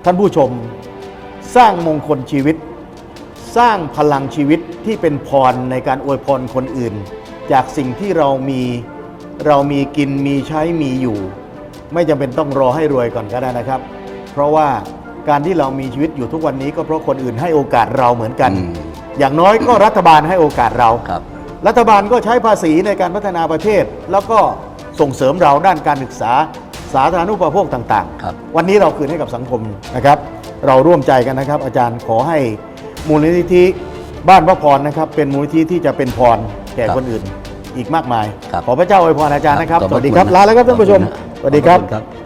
Speaker 1: ท่านผู้ชมสร้างมงคลชีวิต สร้างพลังชีวิตที่เป็นพรในการอวยพรคนอื่น จากสิ่งที่เรามี เรามีกินมีใช้มีอยู่ ไม่จำเป็นต้องรอให้รวยก่อนก็ได้นะครับ เพราะว่าการที่เรามีชีวิตอยู่ทุกวันนี้ก็เพราะคนอื่นให้โอกาสเราเหมือนกัน
Speaker 2: อืม
Speaker 1: อย่างน้อยก็รัฐบาลให้โอกาสเรา
Speaker 2: ครับ
Speaker 1: รัฐบาลก็ใช้ภาษีในการพัฒนาประเทศ แล้วก็ส่งเสริมเราด้านการศึกษาสาธารณูปโภคต่าง
Speaker 2: ครับ
Speaker 1: วันนี้เราคืนให้กับสังคมนะครับ เราร่วมใจกันนะครับ อาจารย์ขอให้มูลนิธิบ้านพระพรนะครับ เป็นมูลนิธิที่จะเป็นพรแก่
Speaker 2: ครับ
Speaker 1: คนอื่น อีกมากมาย
Speaker 2: ครับ
Speaker 1: ขอพระเจ้าอวยพรอาจารย์นะครับ
Speaker 2: ขอ
Speaker 1: ส
Speaker 2: พะ
Speaker 1: วัสดีครับ
Speaker 2: ณ
Speaker 1: ลาแล้วครับท่านผู้ชม
Speaker 2: ขอณ
Speaker 1: สวัสดีครับ
Speaker 2: ขอณ